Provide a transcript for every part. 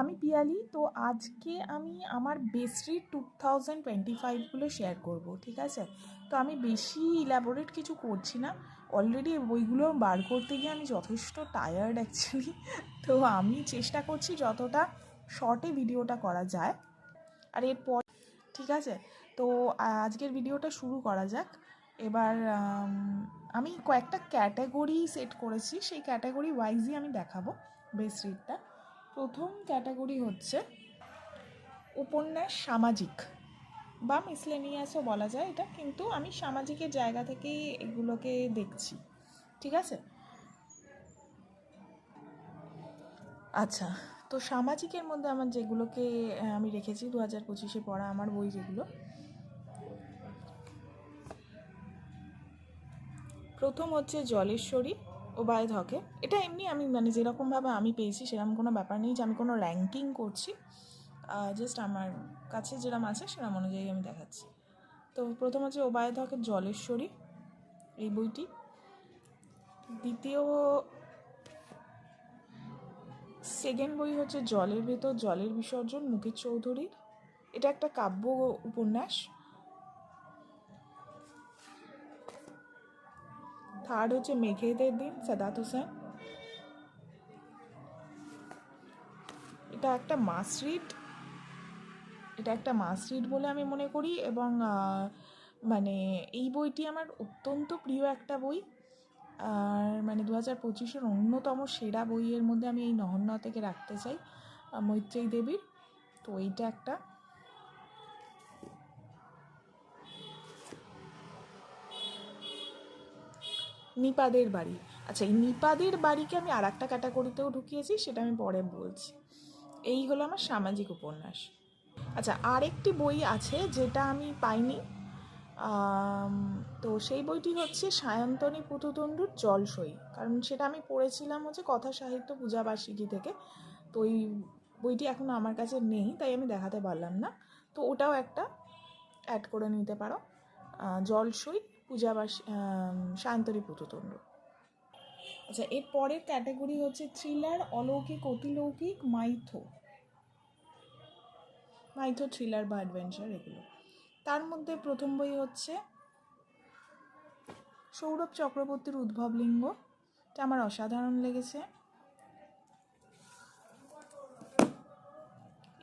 আমি পিয়ালি তো আজকে আমি আমার বেস্ট্রি টু থাউজেন্ড টোয়েন্টি ফাইভগুলো শেয়ার করব, ঠিক আছে? তো আমি বেশি ইলাবোরেট কিছু করছি না। অলরেডি বইগুলো বার করতে গিয়ে আমি যথেষ্ট টায়ার্ড অ্যাকচুয়ালি তো আমি চেষ্টা করছি যতটা শর্টে ভিডিওটা করা যায়। আর এরপর, ঠিক আছে? তো আজকের ভিডিওটা শুরু করা যাক। এবার আমি কয়েকটা ক্যাটাগরি সেট করেছি। সেই ক্যাটাগরি ওয়াইজই আমি দেখাবো বেস রিডটা প্রথম ক্যাটাগরি হচ্ছে উপন্যাস সামাজিক বা মিসলেনিয়াসও বলা যায় এটা, কিন্তু আমি সামাজিকের জায়গা থেকেই এগুলোকে দেখছি। ঠিক আছে? আচ্ছা তো সামাজিকের মধ্যে আমার যেগুলোকে আমি রেখেছি দু হাজার পঁচিশে পড়া আমার বই যেগুলো। প্রথম হচ্ছে জলেশ্বরী ও বায়দ হকে। এটা এমনি আমি মানে যেরকমভাবে আমি পেয়েছি সেরকম কোনো ব্যাপার নেই যে আমি কোনো র্যাঙ্কিং করছি। জাস্ট আমার কাছে যেরকম আছে সেরকম অনুযায়ী আমি দেখাচ্ছি। তো প্রথম হচ্ছে ওবায়দ হকের জলেশ্বরী, এই বইটি। দ্বিতীয় সেকেন্ড বই হচ্ছে জলের ভেতর, জলের বিসর্জন, মুকেশ চৌধুরীর। এটা একটা কাব্য উপন্যাস। থার্ড হচ্ছে মেঘেদের দিন সাদাত হোসেন এটা একটা মাস রিড এটা একটা মাস রিড বলে আমি মনে করি এবং মানে এই বইটি আমার অত্যন্ত প্রিয় একটা বই আর মানে দু হাজার পঁচিশের অন্যতম সেরা বইয়ের মধ্যে আমি এই নহন্য থেকে রাখতে চাই মৈত্রেয়ী দেবীর তো এইটা একটা নিপাদের বাড়ি। আচ্ছা এই নিপাদের বাড়িকে আমি আর একটা ক্যাটাগরিতেও ঢুকিয়েছি সেটা আমি পরে বলছি। এই হলো আমার সামাজিক উপন্যাস। আচ্ছা আরেকটি বই আছে যেটা আমি পাইনি। তো সেই বইটি হচ্ছে সায়ন্তনী পুতুতণ্ডুর জলসই। কারণ সেটা আমি পড়েছিলাম হচ্ছে কথা সাহিত্য পূজা বার্ষিকী থেকে। তো ওই বইটি এখন আমার কাছে নেই তাই আমি দেখাতে পারলাম না। তো ওটাও একটা অ্যাড করে নিতে পারো। আহ, জলসই পূজাবাস শান্তরী পুততণ্ড। আচ্ছা এর পরের ক্যাটাগরি হচ্ছে থ্রিলার, অলৌকিক, অতিলৌকিক, মাইথো। মাইথো, থ্রিলার বা অ্যাডভেঞ্চার এগুলো। তার মধ্যে প্রথম বই হচ্ছে সৌরভ চক্রবর্তীর উদ্ভব লিঙ্গ এটা আমার অসাধারণ লেগেছে।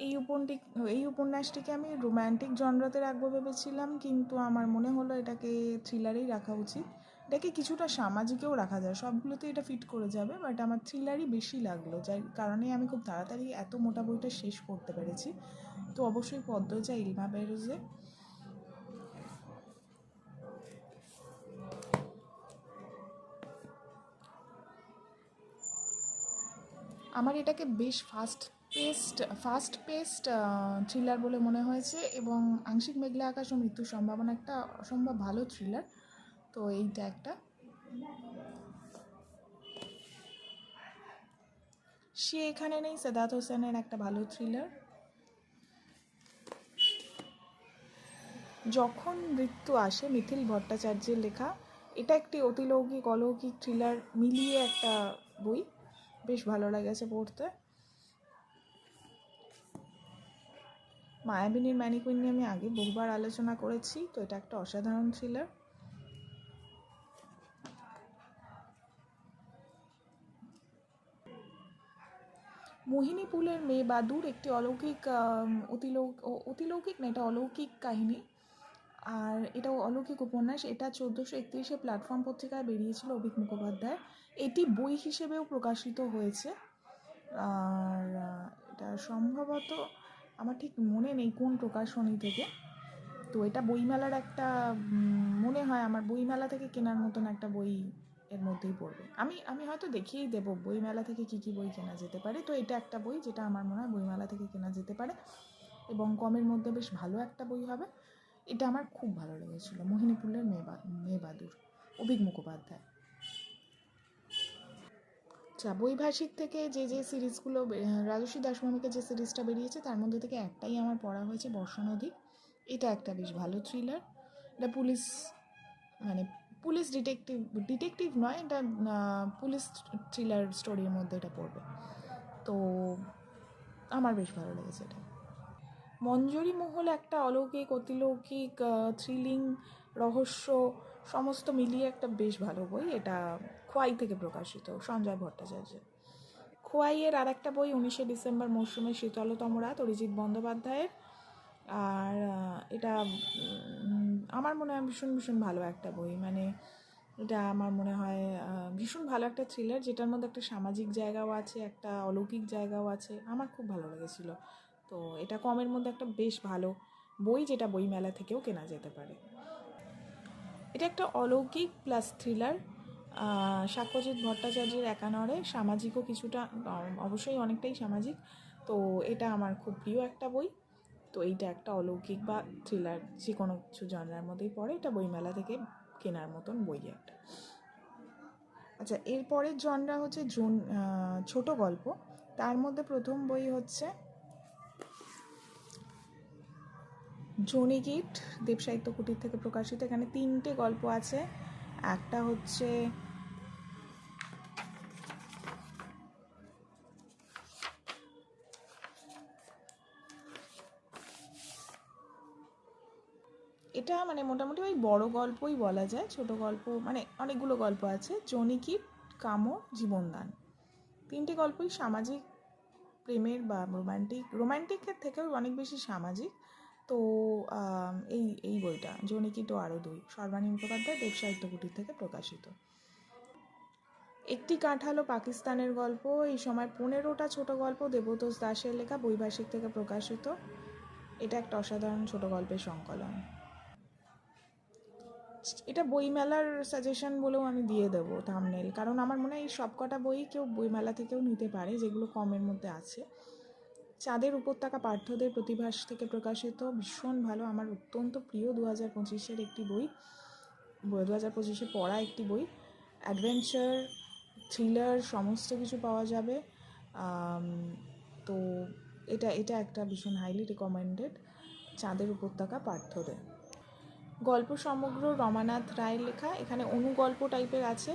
এই উপন্যাসটি এই উপন্যাসটিকে আমি রোম্যান্টিক জনরাতে রাখব ভেবেছিলাম, কিন্তু আমার মনে হলো এটাকে থ্রিলারেই রাখা উচিত। এটাকে কিছুটা সামাজিকেও রাখা যায়, সবগুলোতে এটা ফিট করে যাবে বাট আমার থ্রিলারই বেশি লাগল, যার কারণে আমি খুব তাড়াতাড়ি এত মোটা বইটা শেষ করতে পেরেছি। তো অবশ্যই পদ্ম পদ্মজা, ইলমা বেরোজে। আমার এটাকে বেশ fast paced fast paced thriller বলে মনে হয়েছে এবং আংশিক মেঘলা আকাশ ও মৃত্যুর সম্ভাবনা একটা অসম্ভব ভালো থ্রিলার তো এইটা একটা। সে এখানে নেই, সাদাত হোসেনের একটা ভালো থ্রিলার যখন মৃত্যু আসে, মিথিল ভট্টাচার্যের লেখা, এটা একটি অতিলৌকিক অলৌকিক থ্রিলার মিলিয়ে একটা বই। বেশ ভালো লেগেছে পড়তে। মায়াবিনীর ম্যানিকুইন নিয়ে আমি আগে বহুবার আলোচনা করেছি, তো এটা একটা অসাধারণ থ্রিলার মোহিনী পুলের মেয়ে বাদুর একটি অলৌকিক অতিলৌক অতিলৌকিক না, এটা অলৌকিক কাহিনী। আর এটাও অলৌকিক উপন্যাস, এটা চোদ্দোশো একত্রিশে প্ল্যাটফর্ম পত্রিকায় বেরিয়েছিল অভিক মুখোপাধ্যায়। এটি বই হিসেবেও প্রকাশিত হয়েছে। আর এটা সম্ভবত আমার ঠিক মনে নেই কোন প্রকাশনী থেকে। তো এটা বইমেলার একটা মনে হয় আমার বইমেলা থেকে কেনার মতন একটা বই এর মধ্যেই পড়বে। আমি আমি হয়তো দেখিয়েই দেবো বইমেলা থেকে কী কী বই কেনা যেতে পারে। তো এটা একটা বই যেটা আমার মনে হয় বইমেলা থেকে কেনা যেতে পারে এবং কমের মধ্যে বেশ ভালো একটা বই হবে। এটা আমার খুব ভালো লেগেছিলো। মোহিনীপুরের মেয়ে মেয়ে বাদুর অভিক মুখোপাধ্যায়। আচ্ছা বৈভাষিক থেকে যে যে সিরিজগুলো রাজস্বী দাসভূমিকে যে সিরিজটা বেরিয়েছে, তার মধ্যে থেকে একটাই আমার পড়া হয়েছে বর্ষা নদী এটা একটা বেশ ভালো থ্রিলার এটা পুলিশ মানে পুলিশ ডিটেকটিভ ডিটেকটিভ নয়, এটা পুলিশ থ্রিলার স্টোরির মধ্যে এটা পড়বে। তো আমার বেশ ভালো লেগেছে এটা। মঞ্জরি মহল একটা অলৌকিক, অতিলৌকিক থ্রিলিং রহস্য সমস্ত মিলিয়ে একটা বেশ ভালো বই, এটা খোয়াই থেকে প্রকাশিত, সঞ্জয় ভট্টাচার্যের। খোয়াইয়ের আর একটা বই উনিশে ডিসেম্বর মরশুমে শীতলতম রাত, অরিজিৎ বন্দ্যোপাধ্যায়ের। আর এটা আমার মনে হয় ভীষণ ভীষণ ভালো একটা বই। মানে এটা আমার মনে হয় ভীষণ ভালো একটা থ্রিলার যেটার মধ্যে একটা সামাজিক জায়গাও আছে, একটা অলৌকিক জায়গাও আছে। আমার খুব ভালো লেগেছিলো। তো, এটা কমের মধ্যে একটা বেশ ভালো বই, যেটা বইমেলা থেকেও কেনা যেতে পারে। এটা একটা অলৌকিক প্লাস থ্রিলার সাক্ষ্যজিৎ ভট্টাচার্যের একানরে সামাজিকও কিছুটা অবশ্যই অনেকটাই সামাজিক। তো এটা আমার খুব প্রিয় একটা বই। তো এইটা একটা অলৌকিক বা থ্রিলার যে কোনো কিছু জনরার মধ্যেই পড়ে। এটা বইমেলা থেকে কেনার মতন বই একটা। আচ্ছা এরপরের জনরা হচ্ছে জোন ছোট গল্প। তার মধ্যে প্রথম বই হচ্ছে জনিগিট দেব সাহিত্য কুটির থেকে প্রকাশিত। এখানে তিনটে গল্প আছে। একটা হচ্ছে এটা মানে মোটামুটি ওই বড় গল্পই বলা যায়, ছোট গল্প মানে অনেকগুলো গল্প আছে। জনিকিট কামো, জীবনদান। তিনটে গল্পই সামাজিক প্রেমের বা রোমান্টিক রোমান্টিকের থেকেও অনেক বেশি সামাজিক। তো এই এই বইটা জনিকিট ও আরও দুই সর্বাণী মুখোপাধ্যায়, দেব সাহিত্য কুটির থেকে প্রকাশিত। একটি কাঁঠালো পাকিস্তানের গল্প, এই সময় পনেরোটা ছোট গল্প, দেবতোষ দাসের লেখা বৈভাষিক থেকে প্রকাশিত। এটা একটা অসাধারণ ছোট গল্পের সংকলন। এটা বইমেলার সাজেশন বলেও আমি দিয়ে দেবো থামনেল কারণ আমার মনে হয় এই সবকটা বই কেউ বইমেলা থেকেও নিতে পারে, যেগুলো কমের মধ্যে আছে। চাঁদের উপত্যকা পাঠ্যদের প্রতিভাস থেকে প্রকাশিত ভীষণ ভালো। আমার অত্যন্ত প্রিয় দু হাজার পঁচিশের একটি বই দু হাজার পঁচিশে পড়া একটি বই। অ্যাডভেঞ্চার, থ্রিলার, সমস্ত কিছু পাওয়া যাবে। তো এটা এটা একটা ভীষণ হাইলি রেকমেন্ডেড চাঁদের উপত্যকা পাঠ্যদের গল্প সমগ্র রমানাথ রায়ের লেখা। এখানে অনুগল্প টাইপের আছে।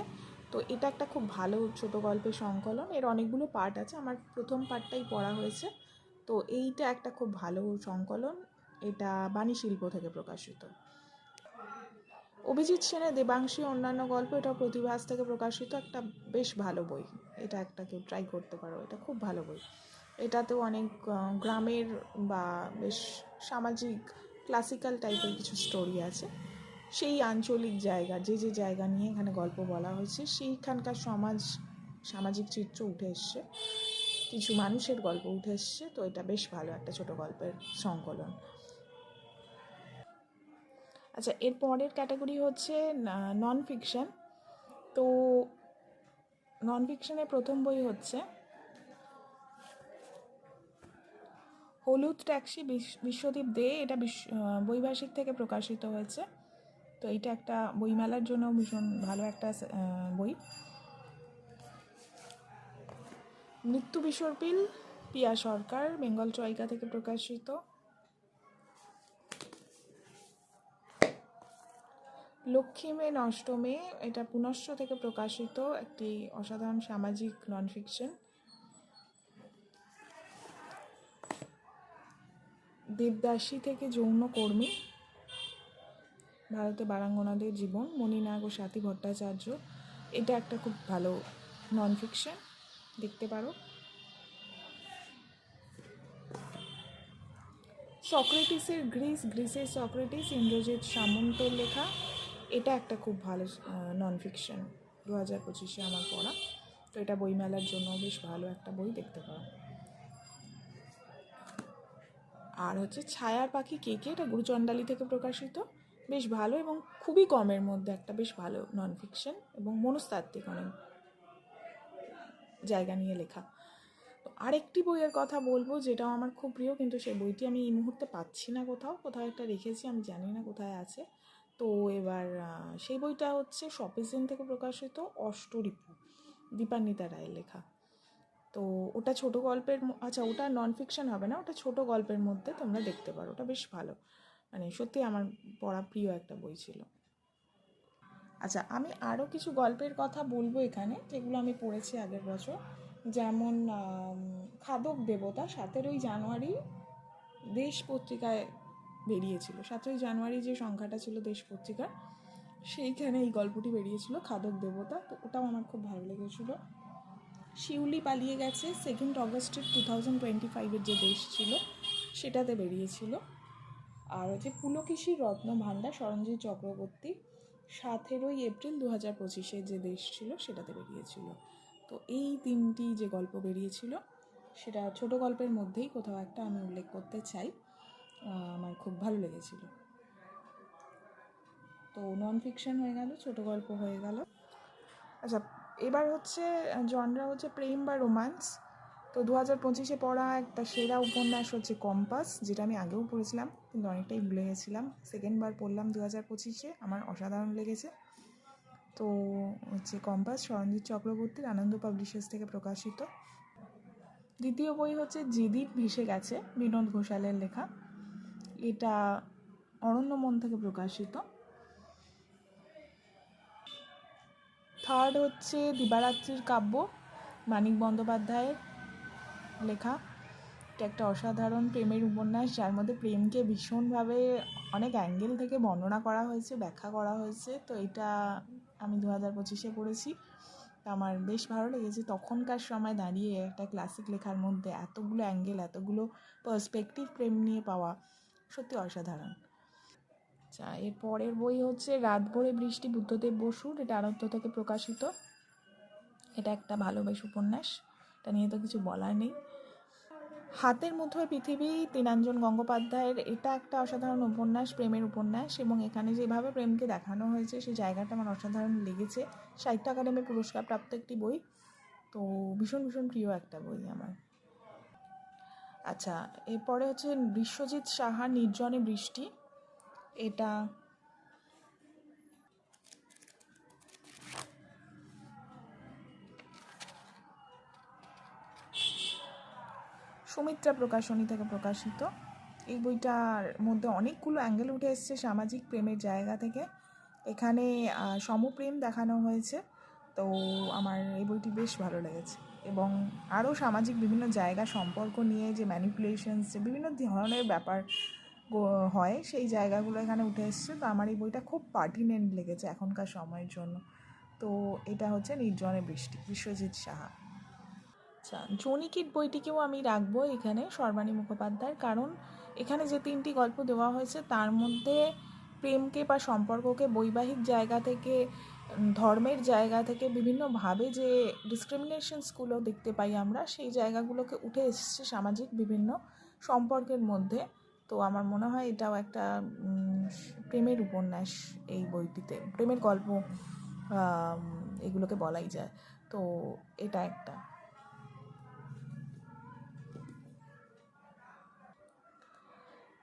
তো এটা একটা খুব ভালো ছোট গল্পের সংকলন। এর অনেকগুলো পার্ট আছে। আমার প্রথম পার্টটাই পড়া হয়েছে। তো এইটা একটা খুব ভালো সংকলন। এটা বাণী শিল্প থেকে প্রকাশিত। অভিজিৎ সেনের দেবাংশী অন্যান্য গল্প, এটা প্রতিভাস থেকে প্রকাশিত একটা বেশ ভালো বই। এটা একটা কেউ ট্রাই করতে পারো, এটা খুব ভালো বই। এটাতেও অনেক গ্রামের বা বেশ সামাজিক ক্লাসিক্যাল টাইপের কিছু স্টোরি আছে। সেই আঞ্চলিক জায়গা, যে যে জায়গা নিয়ে এখানে গল্প বলা হয়েছে, সেইখানকার সমাজ, সামাজিক চিত্র উঠে এসছে। কিছু মানুষের গল্প উঠে এসছে, তো এটা বেশ ভালো একটা ছোট গল্পের সংকলন। আচ্ছা এর পরের ক্যাটাগরি হচ্ছে নন ফিকশন তো নন ফিকশনের প্রথম বই হচ্ছে, হলুদ ট্যাক্সি বিশ- বিশ্বদীপ দে, এটা বৈভাষিক থেকে প্রকাশিত হয়েছে। তো এটা একটা বইমেলার জন্য ভীষণ ভালো একটা বই। মৃত্যু বিসর্পিল পিয়া সরকার, বেঙ্গল চয়িকা থেকে প্রকাশিত। লক্ষ্মী মে নষ্ট মে এটা পুনশ্চ থেকে প্রকাশিত একটি অসাধারণ সামাজিক নন ফিকশন দেবদাসী থেকে যৌন কর্মী, ভারতে বারাঙ্গনাদের জীবন, মণিনাগ ও সাথী ভট্টাচার্য। এটা একটা খুব ভালো নন ফিকশন দেখতে পারো। সক্রেটিসের গ্রিস, গ্রিসের সক্রেটিস ইন্দ্রজিৎ সামন্তর লেখা। এটা একটা খুব ভালো নন ফিকশন দু হাজার পঁচিশে আমার পড়া। তো এটা বইমেলার জন্য বেশ ভালো একটা বই, দেখতে পারো। আর হচ্ছে ছায়ার পাখি কে কে? এটা গুরুচণ্ডালী থেকে প্রকাশিত। বেশ ভালো এবং খুবই কমের মধ্যে একটা বেশ ভালো নন ফিকশন এবং মনস্তাত্ত্বিক অনেক জায়গা নিয়ে লেখা। তো আরেকটি বইয়ের কথা বলব, যেটাও আমার খুব প্রিয়, কিন্তু সেই বইটি আমি এই মুহূর্তে পাচ্ছি না কোথাও। কোথাও একটা রেখেছি, আমি জানি না কোথায় আছে। তো এবার সেই বইটা হচ্ছে শপিসিন থেকে প্রকাশিত অষ্টরিপু দীপান্বিতা রায়ের লেখা। তো ওটা ছোট গল্পের আচ্ছা ওটা নন ফিকশন হবে না, ওটা ছোট গল্পের মধ্যে তোমরা দেখতে পারো, ওটা বেশ ভালো। মানে সত্যি আমার পড়া প্রিয় একটা বই ছিল। আচ্ছা আমি আরও কিছু গল্পের কথা বলব এখানে, যেগুলো আমি পড়েছি আগের বছর। যেমন খাদক দেবতা সতেরোই জানুয়ারি দেশ পত্রিকায় বেরিয়েছিল। সতেরোই জানুয়ারি যে সংখ্যাটা ছিল দেশ পত্রিকার, সেইখানে এই গল্পটি বেরিয়েছিল, খাদক দেবতা। তো ওটাও আমার খুব ভালো লেগেছিল। শিউলি পালিয়ে গেছে সেকেন্ড অগস্টের টু থাউজেন্ড টোয়েন্টি ফাইভের যে দেশ ছিল, সেটাতে বেরিয়েছিল। আর হচ্ছে পুলকেশীর রত্ন ভাণ্ডার সরঞ্জিৎ চক্রবর্তী সতেরোই এপ্রিল দু হাজার পঁচিশে যে দেশ ছিল সেটাতে বেরিয়েছিল। তো এই তিনটি যে গল্প বেরিয়েছিল, সেটা ছোট গল্পের মধ্যেই কোথাও একটা আমি উল্লেখ করতে চাই। আমার খুব ভালো লেগেছিল। তো নন ফিকশন হয়ে গেল, ছোট গল্প হয়ে গেল। আচ্ছা এবার হচ্ছে জনরা হচ্ছে প্রেম বা রোম্যান্স তো দু হাজার পঁচিশে পড়া একটা সেরা উপন্যাস হচ্ছে কম্পাস, যেটা আমি আগেও পড়েছিলাম, কিন্তু অনেকটাই ভুলে গেছিলাম। সেকেন্ড বার পড়লাম দু হাজার পঁচিশে, আমার অসাধারণ লেগেছে। তো হচ্ছে কম্পাস সরঞ্জিৎ চক্রবর্তীর আনন্দ পাবলিশার্স থেকে প্রকাশিত। দ্বিতীয় বই হচ্ছে যেদীপ ভেসে গেছে, বিনোদ ঘোষালের লেখা। এটা অরণ্য মন থেকে প্রকাশিত। থার্ড হচ্ছে দিবারাত্রির কাব্য, মানিক বন্দ্যোপাধ্যায়ের। লেখা। এটা একটা অসাধারণ প্রেমের উপন্যাস, যার মধ্যে প্রেমকে ভীষণভাবে অনেক অ্যাঙ্গেল থেকে বর্ণনা করা হয়েছে, ব্যাখ্যা করা হয়েছে। তো এটা আমি দু হাজার পঁচিশে পড়েছি। আমার বেশ ভালো লেগেছে। তখনকার সময় দাঁড়িয়ে একটা ক্লাসিক লেখার মধ্যে এতগুলো অ্যাঙ্গেল, এতগুলো পার্সপেক্টিভ প্রেম নিয়ে পাওয়া সত্যি অসাধারণ। আচ্ছা এর পরের বই হচ্ছে রাত ভরে বৃষ্টি বুদ্ধদেব বসুর, এটা আনন্দ থেকে প্রকাশিত। এটা একটা ভালোবেস উপন্যাস। এটা নিয়ে তো কিছু বলার নেই। হাতের মুঠোয় পৃথিবী তিনাঞ্জন গঙ্গোপাধ্যায়ের এটা একটা অসাধারণ উপন্যাস, প্রেমের উপন্যাস এবং এখানে যেভাবে প্রেমকে দেখানো হয়েছে সেই জায়গাটা আমার অসাধারণ লেগেছে। সাহিত্য একাডেমি পুরস্কার প্রাপ্ত একটি বই। তো ভীষণ ভীষণ প্রিয় একটা বই আমার। আচ্ছা এরপরে হচ্ছে বিশ্বজিৎ সাহা নির্জনে বৃষ্টি। এটা সুমিত্রা প্রকাশনী থেকে প্রকাশিত। এই বইটার মধ্যে অনেকগুলো অ্যাঙ্গেল উঠে এসছে সামাজিক প্রেমের জায়গা থেকে। এখানে সমপ্রেম দেখানো হয়েছে। তো আমার এই বইটি বেশ ভালো লেগেছে। এবং আরও সামাজিক বিভিন্ন জায়গা সম্পর্ক নিয়ে যে ম্যানিপুলেশনস যে বিভিন্ন ধরনের ব্যাপার হয়, সেই জায়গাগুলো এখানে উঠে এসছে। তো আমার এই বইটা খুব পার্টিনেন্ট লেগেছে এখনকার সময়ের জন্য। তো এটা হচ্ছে নির্জনে বৃষ্টি, বিশ্বজিৎ সাহা। আচ্ছা জনিকিট বইটিকেও আমি রাখব এখানে সর্বাণী মুখোপাধ্যায়ের। কারণ এখানে যে তিনটি গল্প দেওয়া হয়েছে, তার মধ্যে প্রেমকে বা সম্পর্ককে বৈবাহিক জায়গা থেকে ধর্মের জায়গা থেকে বিভিন্নভাবে যে ডিসক্রিমিনেশনসগুলো দেখতে পাই আমরা, সেই জায়গাগুলোকে উঠে এসেছে সামাজিক বিভিন্ন সম্পর্কের মধ্যে। তো আমার মনে হয় এটাও একটা প্রেমের উপন্যাস এই বইটিতে। প্রেমের গল্প এগুলোকে বলাই যায়। তো এটা একটা।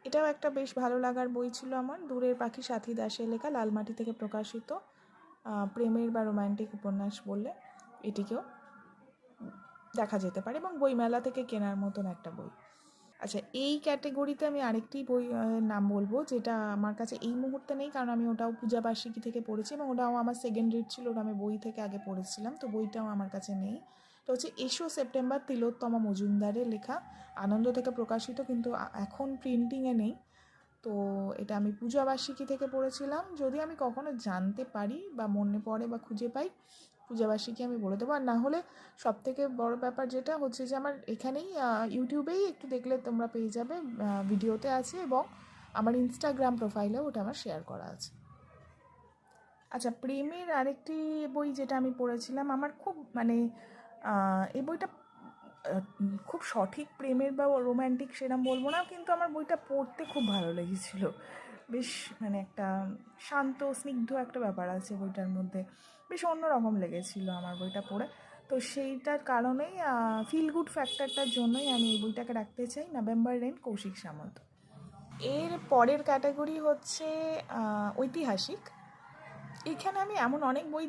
এটাও একটা বেশ ভালো লাগার বই ছিল আমার। দূরের পাখি সাথী দাসের লেখা লালমাটি থেকে প্রকাশিত প্রেমের বা রোমান্টিক উপন্যাস বললে এটিকেও দেখা যেতে পারে এবং বইমেলা থেকে কেনার মতন একটা বই। আচ্ছা এই ক্যাটেগরিতে আমি আরেকটি বই নাম বলব যেটা আমার কাছে এই মুহূর্তে নেই কারণ আমি ওটাও পূজা বার্ষিকী থেকে পড়েছি এবং ওটাও আমার সেকেন্ড রিড ছিল, ওটা আমি বই থেকে আগে পড়েছিলাম, তো বইটাও আমার কাছে নেই। তো হচ্ছে এসো সেপ্টেম্বর তিলোত্তমা মজুমদারের লেখা। আনন্দ থেকে প্রকাশিত, কিন্তু এখন প্রিন্টিংয়ে নেই। তো এটা আমি পূজা বার্ষিকী থেকে পড়েছিলাম। যদি আমি কখনো জানতে পারি বা মনে পড়ে বা খুঁজে পাই পূজা বার্ষিকী আমি বলে দেবো। আর না হলে সব থেকে বড় ব্যাপার যেটা হচ্ছে যে, আমার এখানেই ইউটিউবেই একটু দেখলে তোমরা পেয়ে যাবে ভিডিওতে আছে এবং আমার ইনস্টাগ্রাম প্রোফাইলেও ওটা আমার শেয়ার করা আছে। আচ্ছা প্রেমের আরেকটি বই যেটা আমি পড়েছিলাম, আমার খুব মানে এই বইটা খুব সঠিক প্রেমের বা রোম্যান্টিক সেরকম বলব না, কিন্তু আমার বইটা পড়তে খুব ভালো লেগেছিল। বেশ মানে একটা শান্ত, স্নিগ্ধ একটা ব্যাপার আছে বইটার মধ্যে। বেশ অন্যরকম লেগেছিল আমার বইটা পড়ে। তো সেইটার কারণেই ফিল গুড ফ্যাক্টরটার জন্যই আমি এই বইটাকে রাখতে চাই নভেম্বর রেন কৌশিক সামন্ত। এর পরের ক্যাটাগরি হচ্ছে ঐতিহাসিক। এখানে আমি এমন অনেক বই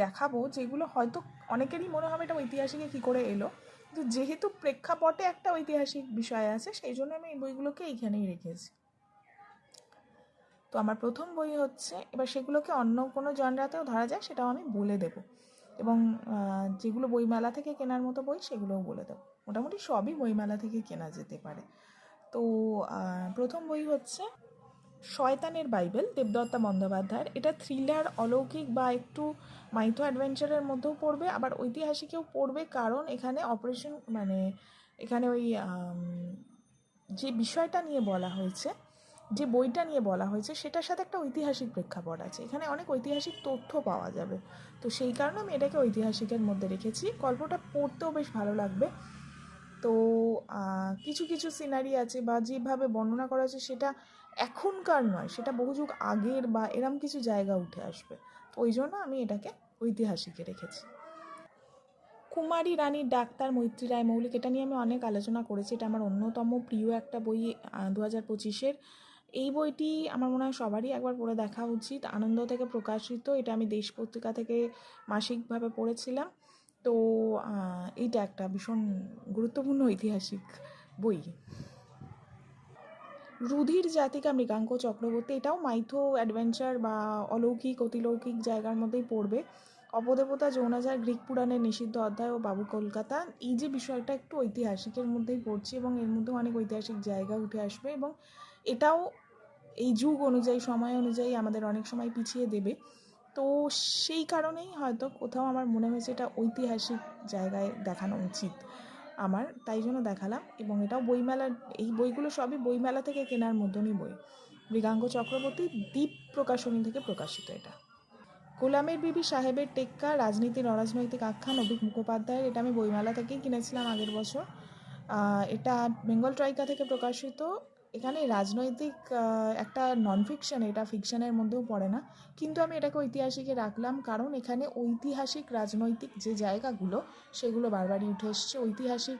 দেখাবো যেগুলো হয়তো অনেকেরই মনে হবে এটা ঐতিহাসিকে কী করে এলো। কিন্তু যেহেতু প্রেক্ষাপটে একটা ঐতিহাসিক বিষয় আছে, সেই জন্য আমি এই বইগুলোকে এইখানেই রেখেছি। তো আমার প্রথম বই হচ্ছে, এবার সেগুলোকে অন্য কোনো জনরাতেও ধরা যায় সেটাও আমি বলে দেবো। এবং যেগুলো বইমেলা থেকে কেনার মতো বই, সেগুলোও বলে দেবো। মোটামুটি সবই বইমেলা থেকে কেনা যেতে পারে। তো প্রথম বই হচ্ছে শয়তানের বাইবেল, দেবদত্তা বন্দ্যোপাধ্যায়ের। এটা থ্রিলার অলৌকিক বা একটু মাইথো অ্যাডভেঞ্চারের মধ্যেও পড়বে, আবার ঐতিহাসিকেও পড়বে, কারণ এখানে অপারেশন মানে এখানে ওই যে বিষয়টা নিয়ে বলা হয়েছে, যে বইটা নিয়ে বলা হয়েছে, সেটার সাথে একটা ঐতিহাসিক প্রেক্ষাপট আছে। এখানে অনেক ঐতিহাসিক তথ্য পাওয়া যাবে। তো সেই কারণে আমি এটাকে ঐতিহাসিকের মধ্যে রেখেছি। গল্পটা পড়তেও বেশ ভালো লাগবে। তো কিছু কিছু সিনারি আছে বা যেভাবে বর্ণনা করা আছে, সেটা এখনকার নয়, সেটা বহু যুগ আগের বা এরম কিছু জায়গা উঠে আসবে। ওই জন্য আমি এটাকে ঐতিহাসিকে রেখেছি। কুমারী রানীর ডাক্তার মৈত্রী রায় মৌলিক, এটা নিয়ে আমি অনেক আলোচনা করেছি। এটা আমার অন্যতম প্রিয় একটা বই দু হাজার পঁচিশের। এই বইটি আমার মনে হয় সবারই একবার পড়ে দেখা উচিত। আনন্দ থেকে প্রকাশিত, এটা আমি দেশ পত্রিকা থেকে মাসিকভাবে পড়েছিলাম। তো এইটা একটা ভীষণ গুরুত্বপূর্ণ ঐতিহাসিক বই। রুধির জাতিকা মৃগাঙ্ক চক্রবর্তী, এটাও মাইথো অ্যাডভেঞ্চার বা অলৌকিক, অতিলৌকিক জায়গার মধ্যেই পড়বে। অপদেবতা যৌনাচার গ্রিক পুরাণের নিষিদ্ধ অধ্যায় ও বাবু কলকাতা। এই যে বিষয়টা একটু ঐতিহাসিকের মধ্যেই পড়ছে এবং এর মধ্যে অনেক ঐতিহাসিক জায়গা উঠে আসবে এবং এটাও এই যুগ অনুযায়ী, সময় অনুযায়ী আমাদের অনেক সময় পিছিয়ে দেবে। তো সেই কারণেই হয়তো কোথাও আমার মনে হয়েছে এটা ঐতিহাসিক জায়গায় দেখানো উচিত। আমার, তাই জন্য দেখালাম। এবং এটাও বইমেলার, এই বইগুলো সবই বইমেলা থেকে কেনার মতনই বই। মৃগাঙ্গ চক্রবর্তী দ্বীপ প্রকাশনী থেকে প্রকাশিত এটা। গোলামের বিবি সাহেবের টেক্কা রাজনীতির অরাজনৈতিক আখ্যান অভিক মুখোপাধ্যায়ের, এটা আমি বইমেলা থেকেই কিনেছিলাম আগের বছর। এটা বেঙ্গল ট্রাইকা থেকে প্রকাশিত। এখানে রাজনৈতিক একটা নন ফিকশন এটা ফিকশনের মধ্যেও পড়ে না। কিন্তু আমি এটাকে ঐতিহাসিকে রাখলাম কারণ এখানে ঐতিহাসিক রাজনৈতিক যে জায়গাগুলো, সেগুলো বারবারই উঠে এসছে। ঐতিহাসিক,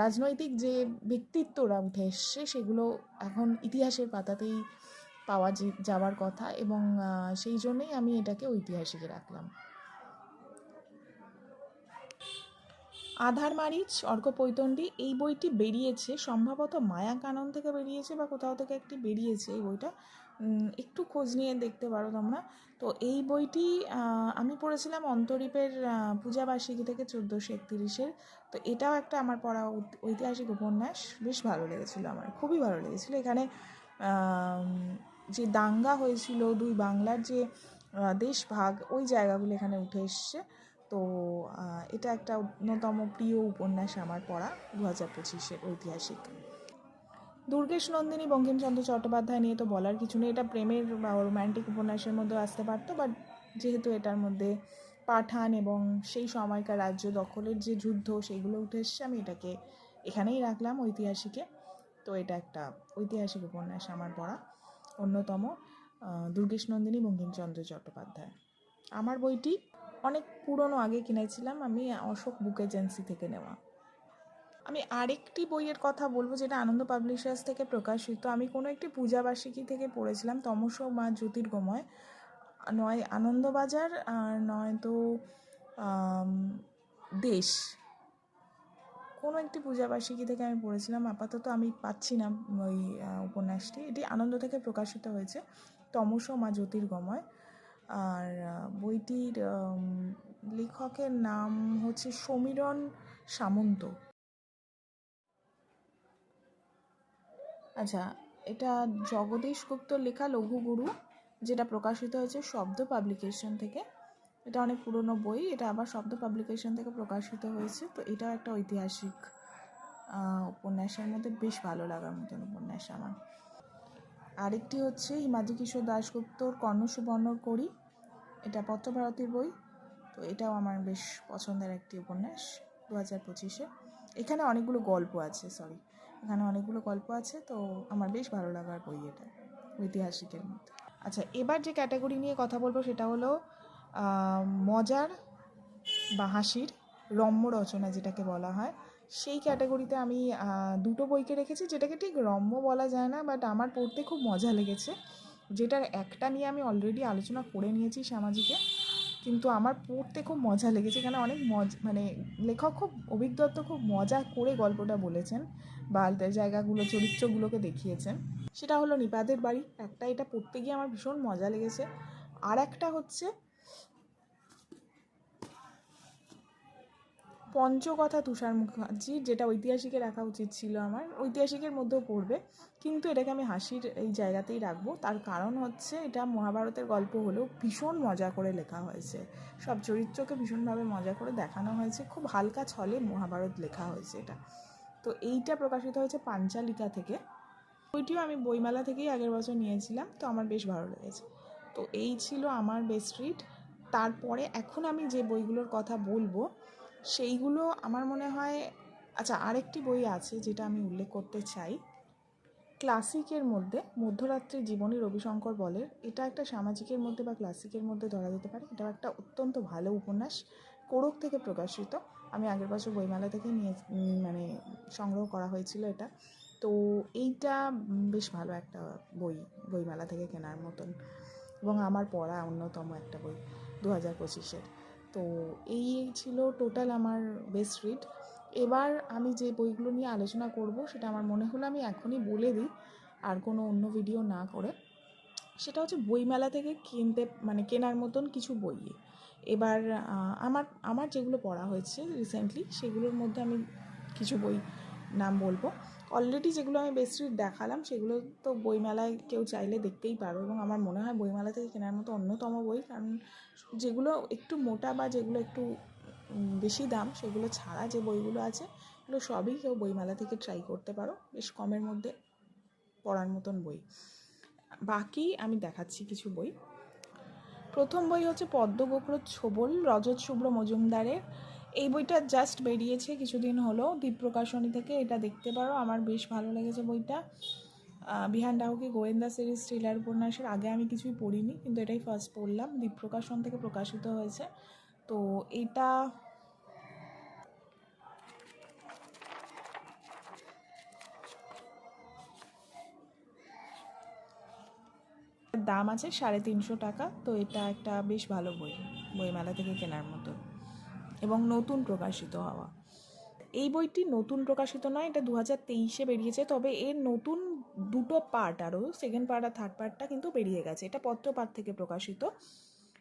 রাজনৈতিক যে ব্যক্তিত্বরা উঠে এসছে, সেগুলো এখন ইতিহাসের পাতাতেই পাওয়া যাওয়ার কথা এবং সেই জন্যেই আমি এটাকে ঐতিহাসিকে রাখলাম। আধার মারিচ অর্ক পৈতণ্ডী এই বইটি বেরিয়েছে, সম্ভবত মায়া কানন থেকে বেরিয়েছে বা কোথাও থেকে একটি বেরিয়েছে এই বইটা। একটু খোঁজ নিয়ে দেখতে পারো তোমরা। তো এই বইটি আমি পড়েছিলাম অন্তরীপের পূজাবার্ষিকী থেকে চোদ্দোশো একতিরিশের। তো এটাও একটা আমার পড়া ঐতিহাসিক উপন্যাস। বেশ ভালো লেগেছিল আমার, খুবই ভালো লেগেছিলো। এখানে যে দাঙ্গা হয়েছিল দুই বাংলার যে দেশভাগ, ওই জায়গাগুলো এখানে উঠে এসছে। তো এটা একটা অন্যতম প্রিয় উপন্যাস আমার পড়া দু হাজার পঁচিশের ঐতিহাসিক। দুর্গেশ নন্দিনী, বঙ্কিমচন্দ্র চট্টোপাধ্যায় নিয়ে তো বলার কিছু নেই। এটা প্রেমের বা রোম্যান্টিক উপন্যাসের মধ্যে আসতে পারতো বাট যেহেতু এটার মধ্যে পাঠান এবং সেই সময়কার রাজ্য দখলের যে যুদ্ধ সেইগুলো উঠে এসছে, আমি এটাকে এখানেই রাখলাম ঐতিহাসিকে। তো এটা একটা ঐতিহাসিক উপন্যাস আমার পড়া, অন্যতম দুর্গেশ নন্দিনী, বঙ্কিমচন্দ্র চট্টোপাধ্যায়। আমার বইটি অনেক পুরনো আগে কিনেছিলাম, আমি অশোক বুক এজেন্সি থেকে নেওয়া। আমি আরেকটি বইয়ের কথা বলব, যেটা আনন্দ পাবলিশার্স থেকে প্রকাশিত। আমি কোনো একটি পূজাবার্ষিকী থেকে পড়েছিলাম, তমস মা জ্যোতির্গময়। নয়, আনন্দবাজার, আর নয়তো দেশ। কোনো একটি পূজাবার্ষিকী থেকে আমি পড়েছিলাম, আপাতত আমি পাচ্ছি না ওই উপন্যাসটি। এটি আনন্দ থেকে প্রকাশিত হয়েছে, তমস মা জ্যোতির্গময়। আর বইটির লেখকের নাম হচ্ছে সমীরণ সামন্ত। আচ্ছা এটা জগদীশ গুপ্তর লেখা লঘুগুরু, যেটা প্রকাশিত হয়েছে শব্দ পাবলিকেশন থেকে। এটা অনেক পুরনো বই, এটা আবার শব্দ পাবলিকেশন থেকে প্রকাশিত হয়েছে, তো এটাও একটা ঐতিহাসিক উপন্যাসের মধ্যে বেশ ভালো লাগার মতন উপন্যাস আমার। আরেকটি হচ্ছে হিমাদ্রি কিশোর দাশগুপ্তর কর্ণ সুবর্ণর করি। এটা পত্রভারতীর বই। তো এটাও আমার বেশ পছন্দের একটি উপন্যাস দু হাজার পঁচিশে। এখানে অনেকগুলো গল্প আছে সরি এখানে অনেকগুলো গল্প আছে, তো আমার বেশ ভালো লাগার বই এটা ঐতিহাসিকের মধ্যে। আচ্ছা এবার যে ক্যাটাগরি নিয়ে কথা বলব সেটা হলো মজার বা হাসির রম্য রচনা যেটাকে বলা হয়। সেই ক্যাটাগরিতে আমি দুটো বইকে রেখেছি যেটাকে ঠিক রম্য বলা যায় না বাট আমার পড়তে খুব মজা লেগেছে। যেটার একটা নিয়ে আমি অলরেডি আলোচনা করে নিয়েছি সামাজিকে, কিন্তু আমার পড়তে খুব মজা লেগেছে এখানে অনেক মজ মানে লেখক খুব অভিজ্ঞতা খুব মজা করে গল্পটা বলেছেন বা জায়গাগুলো, চরিত্রগুলোকে দেখিয়েছেন। সেটা হলো নিপাদের বাড়ি, একটা এটা পড়তে গিয়ে আমার ভীষণ মজা লেগেছে। আর একটা হচ্ছে পঞ্চকথা তুষার মুখার্জির যেটা ঐতিহাসিকে রাখা উচিত ছিল আমার, ঐতিহাসিকের মধ্যেও পড়বে। কিন্তু এটাকে আমি হাসির এই জায়গাতেই রাখব। তার কারণ হচ্ছে এটা মহাভারতের গল্প হলেও ভীষণ মজা করে লেখা হয়েছে। সব চরিত্রকে ভীষণভাবে মজা করে দেখানো হয়েছে। খুব হালকা ছলে মহাভারত লেখা হয়েছে এটা। তো এইটা প্রকাশিত হয়েছে পাঞ্চালিকা থেকে। বইটিও আমি বইমেলা থেকেই আগের বছর নিয়েছিলাম, তো আমার বেশ ভালো লেগেছে। তো এই ছিল আমার বেস্ট রিড। তারপরে এখন আমি যে বইগুলোর কথা বলব সেইগুলো আমার মনে হয় আচ্ছা আরেকটি বই আছে যেটা আমি উল্লেখ করতে চাই। ক্লাসিকের মধ্যে, মধ্যরাত্রির জীবনী রবিশঙ্কর বলের। এটা একটা সামাজিকের মধ্যে বা ক্লাসিকের মধ্যে ধরা যেতে পারে। এটাও একটা অত্যন্ত ভালো উপন্যাস, কোরক থেকে প্রকাশিত। আমি আগের বছর বইমেলা থেকে নিয়ে মানে সংগ্রহ করা হয়েছিল এটা। তো এইটা বেশ ভালো একটা বই, বইমেলা থেকে কেনার মতন। এবং আমার পড়া অন্যতম একটা বই দু হাজার পঁচিশের। তো এই ছিল টোটাল আমার বেস্ট রিড এবার আমি যে বইগুলো নিয়ে আলোচনা করব, সেটা আমার মনে হলো আমি এখনই বলে দিই, আর কোনো অন্য ভিডিও না করে। সেটা হচ্ছে বইমেলা থেকে কিনতে মানে কেনার মতন কিছু বই। এবার আমার আমার যেগুলো পড়া হয়েছে রিসেন্টলি সেগুলোর মধ্যে আমি কিছু বই নাম বলব। অলরেডি যেগুলো আমি রিড দেখালাম, সেগুলো তো বইমেলায় কেউ চাইলে দেখতেই পারো এবং আমার মনে হয় বইমেলা থেকে কেনার মতো অন্যতম বই। কারণ যেগুলো একটু মোটা বা যেগুলো একটু বেশি দাম, সেগুলো ছাড়া যে বইগুলো আছে, এগুলো সবই কেউ বইমেলা থেকে ট্রাই করতে পারো। বেশ কমের মধ্যে পড়ার মতন বই। বাকি আমি দেখাচ্ছি কিছু বই। প্রথম বই হচ্ছে পদ্মগোখর ছোবল, রজত শুভ্র মজুমদারের এই বইটা জাস্ট বেরিয়েছে কিছুদিন হলো। দ্বীপ প্রকাশনী থেকে এটা দেখতে পারো। আমার বেশ ভালো লেগেছে বইটা। বিহান ডাহুকি গোয়েন্দা সিরিজ থ্রিলার উপন্যাসের আগে আমি কিছুই পড়িনি, কিন্তু এটাই ফার্স্ট পড়লাম। দ্বীপ প্রকাশন থেকে প্রকাশিত হয়েছে। তো এটা দাম আছে সাড়ে তিনশো টাকা। তো এটা একটা বেশ ভালো বই, বইমেলা থেকে কেনার মতো। এবং নতুন প্রকাশিত হওয়া। এই বইটি নতুন প্রকাশিত নয়, এটা দু হাজার তেইশে বেরিয়েছে, তবে এর নতুন দুটো পার্ট আরও সেকেন্ড পার্ট আর থার্ড পার্টটা কিন্তু বেরিয়ে গেছে। এটা পত্রপাঠ থেকে প্রকাশিত।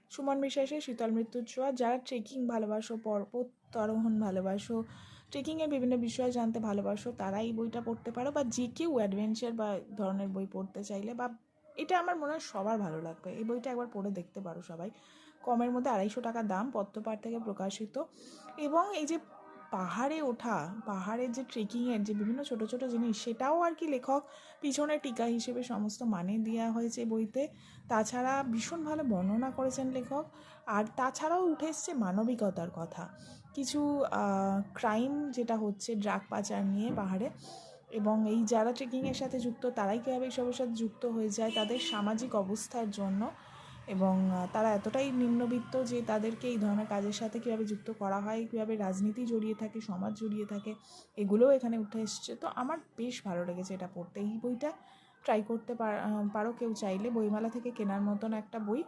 সুমন বিশ্বাসের শীতল মৃত্যুর ছোঁয়া, যারা ট্রেকিং ভালোবাসো পর্বত আরোহণ ভালোবাসো ট্রেকিংয়ের বিভিন্ন বিষয় জানতে ভালোবাসো তারা এই বইটা পড়তে পারো, বা যে কেউ অ্যাডভেঞ্চার বা ধরনের বই পড়তে চাইলে, বা এটা আমার মনে হয় সবার ভালো লাগবে। এই বইটা একবার পড়ে দেখতে পারো সবাই। কমের মধ্যে আড়াইশো টাকা দাম পত্রপাঠ থেকে প্রকাশিত। এবং এই যে পাহাড়ে ওঠা পাহাড়ের যে ট্রেকিংয়ের যে বিভিন্ন ছোট ছোট জিনিস সেটাও আর কি লেখক পিছনে টিকা হিসেবে সমস্ত মানে দেওয়া হয়েছে বইতে। তাছাড়া ভীষণ ভালো বর্ণনা করেছেন লেখক। আর তাছাড়াও উঠে এসছে মানবিকতার কথা। কিছু ক্রাইম যেটা হচ্ছে ড্রাগ পাচার নিয়ে পাহাড়ে। এবং এই যারা ট্রেকিংয়ের সাথে যুক্ত তারাই কীভাবে সবের সাথে যুক্ত হয়ে যায় তাদের সামাজিক অবস্থার জন্য এবং তারা এতটাই নিম্নবিত্ত যে তাদেরকে এই ধরনের কাজের সাথে কীভাবে যুক্ত করা হয়, কীভাবে রাজনীতি জড়িয়ে থাকে, সমাজ জড়িয়ে থাকে, এগুলোও এখানে উঠে এসছে। তো আমার বেশ ভালো লেগেছে এটা পড়তে। এই বইটা ট্রাই করতে পার- কেউ চাইলে। বইমেলা থেকে কেনার মতন একটা বই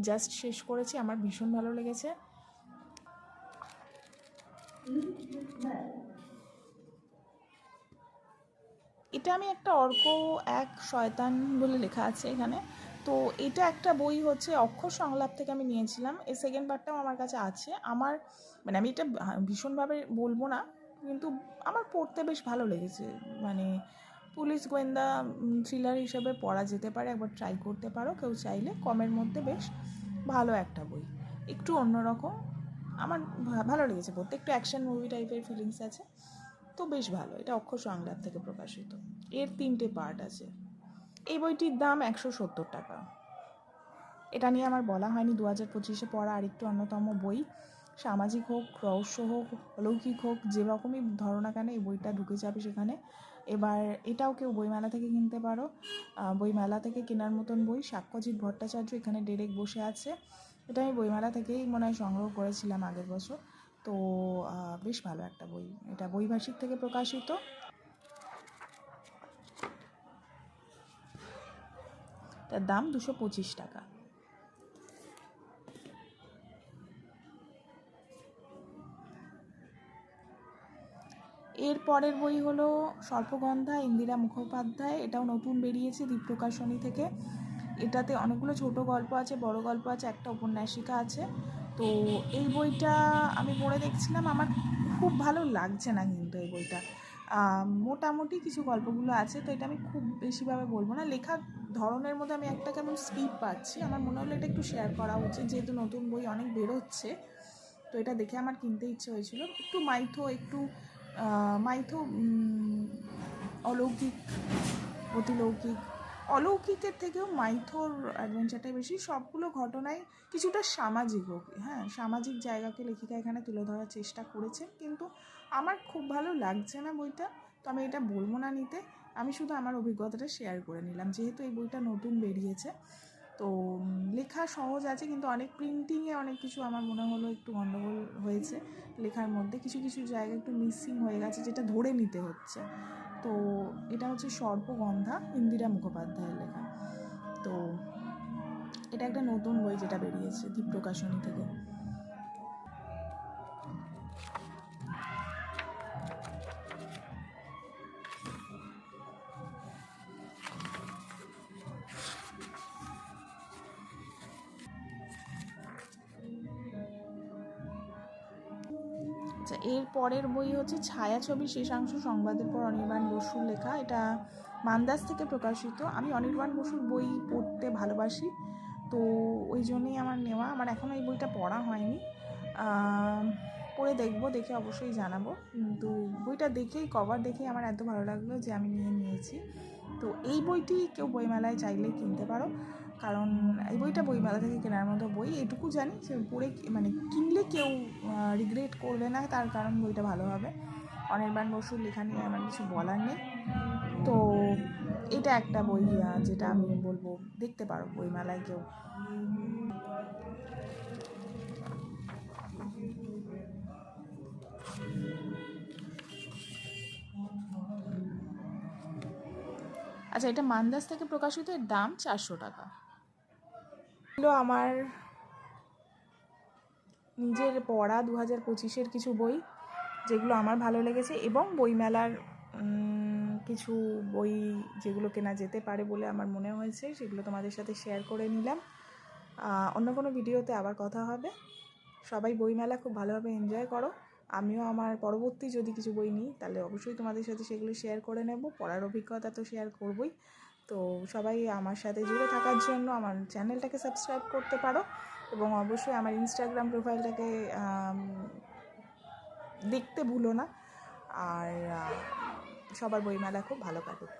জাস্ট শেষ করেছি। আমার ভীষণ ভালো লেগেছে। এটা আমি একটা অর্ক এক শয়তান বলে লেখা আছে এখানে। তো এটা একটা বই হচ্ছে অক্ষর সংলাপ থেকে আমি নিয়েছিলাম। এই সেকেন্ড পার্টটাও আমার কাছে আছে। আমার মানে আমি এটা ভীষণভাবে বলব না, কিন্তু আমার পড়তে বেশ ভালো লেগেছে। মানে পুলিশ, গোয়েন্দা থ্রিলার হিসেবে পড়া যেতে পারে, একবার ট্রাই করতে পারো, কেউ চাইলে। কমের মধ্যে বেশ ভালো একটা বই। একটু অন্যরকম। আমার ভালো লেগেছে পড়তে। একটু অ্যাকশন মুভি টাইপের ফিলিংস আছে। তো বেশ ভালো। এটা অক্ষর সংলাপ থেকে প্রকাশিত। এর তিনটে পার্ট আছে। এই বইটির দাম একশো সত্তর টাকা। এটা নিয়ে আমার বলা হয়নি। দু হাজার পঁচিশে পড়া আরেকটি অন্যতম বই। সামাজিক হোক, রহস্য হোক, অলৌকিক হোক, যে রকমই ধরো না কেন এই বইটা ঢুকে যাবে সেখানে। এবার এটাও কেউ বইমেলা থেকে কিনতে পারো। বইমেলা থেকে কেনার মতন বই সাক্ষ্যজিৎ ভট্টাচার্য এখানে ডেরেক বসে আছে। এটা আমি বইমেলা থেকেই মনে হয় সংগ্রহ করেছিলাম আগের বছর। তো বেশ ভালো একটা বই। এটা বইভাষিক থেকে প্রকাশিত। তার দাম দুশো পঁচিশ টাকা। এর পরের বই হলো সর্পগন্ধা ইন্দিরা মুখোপাধ্যায়। এটাও নতুন বেরিয়েছে দ্বীপ প্রকাশনী থেকে। এটাতে অনেকগুলো ছোট গল্প আছে, বড় গল্প আছে, একটা উপন্যাসিকা আছে। তো এই বইটা আমি পড়ে দেখছিলাম, আমার খুব ভালো লাগছে না কিন্তু এই বইটা। মোটামুটি কিছু গল্পগুলো আছে, তো এটা আমি খুব বেশিভাবে বলব না। লেখার ধরনের মধ্যে আমি একটা কেমন স্পিড পাচ্ছি। আমার মনে হলো এটা একটু শেয়ার করা উচিত, যেহেতু নতুন বই অনেক বেরোচ্ছে, তো এটা দেখে আমার কিনতে ইচ্ছে হয়েছিল। একটু মাইথো একটু মাইথো অলৌকিক, অতিলৌকিক, অলৌকিকের থেকেও মাইথোর অ্যাডভেঞ্চারটাই বেশি। সবগুলো ঘটনায় কিছুটা সামাজিকও হ্যাঁ সামাজিক জায়গাকে লেখিকা এখানে তুলে ধরার চেষ্টা করেছেন, কিন্তু আমার খুব ভালো লাগছে না বইটা তো আমি এটা বলব না নিতে। আমি শুধু আমার অভিজ্ঞতাটা শেয়ার করে নিলাম। যেহেতু এই বইটা নতুন বেরিয়েছে, তো লেখা সহজ আছে, কিন্তু অনেক প্রিন্টিংয়ে অনেক কিছু আমার মনে হলো একটু গণ্ডগোল হয়েছে। লেখার মধ্যে কিছু কিছু জায়গা একটু মিসিং হয়ে গেছে, যেটা ধরে নিতে হচ্ছে। তো, এটা হচ্ছে সর্পগন্ধা ইন্দিরা মুখোপাধ্যায়ের লেখা। তো, এটা একটা নতুন বই যেটা বেরিয়েছে দীপ প্রকাশনী থেকে। আচ্ছা এর পরের বই হচ্ছে ছায়াছবি শেষাংশ সংবাদের পর অনির্বাণ বসুর লেখা। এটা মান্দাস থেকে প্রকাশিত। আমি অনির্বাণ বসুর বই পড়তে ভালোবাসি, তো ওই জন্যই আমার নেওয়া। আমার এখনও এই বইটা পড়া হয়নি। পড়ে দেখব, দেখে অবশ্যই জানাব। কিন্তু বইটা দেখেই কভার দেখেই আমার এত ভালো লাগল যে আমি নিয়ে নিয়েছি। তো এই বইটি কেউ বইমেলায় চাইলে কিনতে পারো। কারণ এই বইটা বইমেলা থেকে, কেনার মতো বই। এটুকু জানি যে পড়ে মানে কিনলে কেউ রিগ্রেট করবে না, তার কারণ বইটা ভালো হবে। অনির্বাণ বসুর লেখা নিয়ে আমার কিছু বলার নেই। তো এটা একটা বই যেটা আমি বলব, দেখতে পারো বইমেলায় কেউ। আচ্ছা এটা মান্দাস থেকে প্রকাশিত, এর দাম চারশো টাকা। আমার নিজের পড়া দু হাজার পঁচিশের কিছু বই, যেগুলো আমার ভালো লেগেছে এবং বইমেলার কিছু বই যেগুলো কেনা যেতে পারে বলে আমার মনে হয়েছে, সেগুলো তোমাদের সাথে শেয়ার করে নিলাম। অন্য কোনো ভিডিওতে আবার কথা হবে। সবাই বইমেলা খুব ভালোভাবে এনজয় করো। আমিও আমার পরবর্তী যদি কিছু বই নিই, তাহলে অবশ্যই তোমাদের সাথে সেগুলো শেয়ার করে নেব। পড়ার অভিজ্ঞতা তো শেয়ার করবই। তো সবাই আমার সাথে জুড়ে থাকার জন্য আমার চ্যানেলটাকে সাবস্ক্রাইব করতে পারো এবং অবশ্যই আমার ইনস্টাগ্রাম প্রোফাইলটাকে দেখতে ভুলো না। আর সবার বইমেলা খুব ভালো কাটুক।